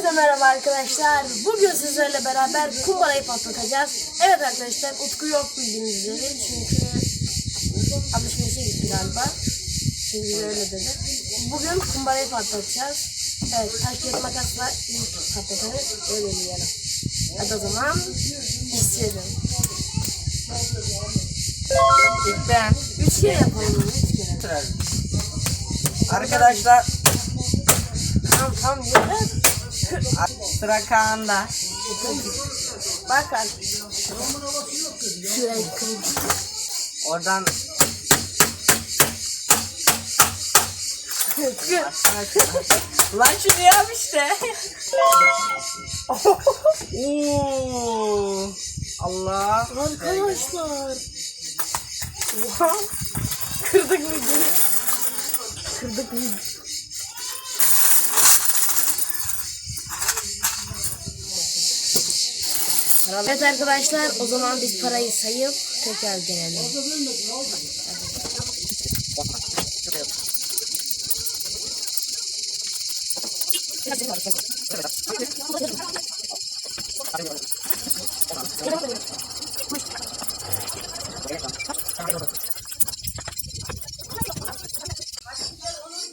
Hepinize merhaba arkadaşlar. Bugün sizlerle beraber kumbarayı patlatacağız. Evet arkadaşlar Utku yok bildiğiniz üzere. Çünkü alışverişe gitti galiba. Çünkü öyle dedi. Bugün kumbarayı patlatacağız. Evet kağıt makasla ilk patlatarız. Öyle diyelim. Hadi o zaman isteyelim. İlk ben. Üç kere yapalım. Üç kere. Arkadaşlar Tamam tamam yeter. Sıra Kaan'da. Bak. Oradan Lan şunu yap işte. Oo. Allah. Arkadaşlar. Kırdık videoyu. Kırdık videoyu. Evet arkadaşlar o zaman biz parayı sayıp tekrar gelelim.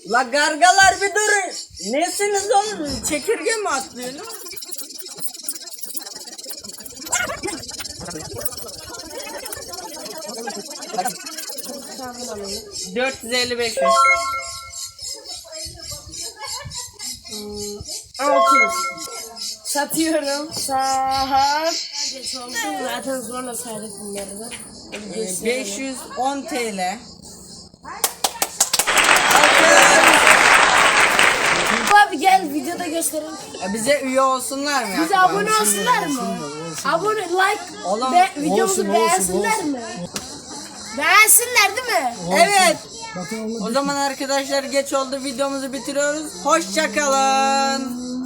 La gargalar bir durun. Nesiniz oğlum? Çekirge mi atlıyorsunuz? 455. Hmm, 600. Satıyorum. Oldu. Zaten sonra saydık bunları da. Hadi gösterelim. 510 TL. Abi gel videoda gösterelim. E bize üye olsunlar mı? Bize abone olsunlar mı? Abone, like, Oğlum, be, videomuzu olsun, olsun, beğensinler olsun. mi? Beğensinler değil mi? Evet. O zaman arkadaşlar geç oldu videomuzu bitiriyoruz. Hoşça kalın.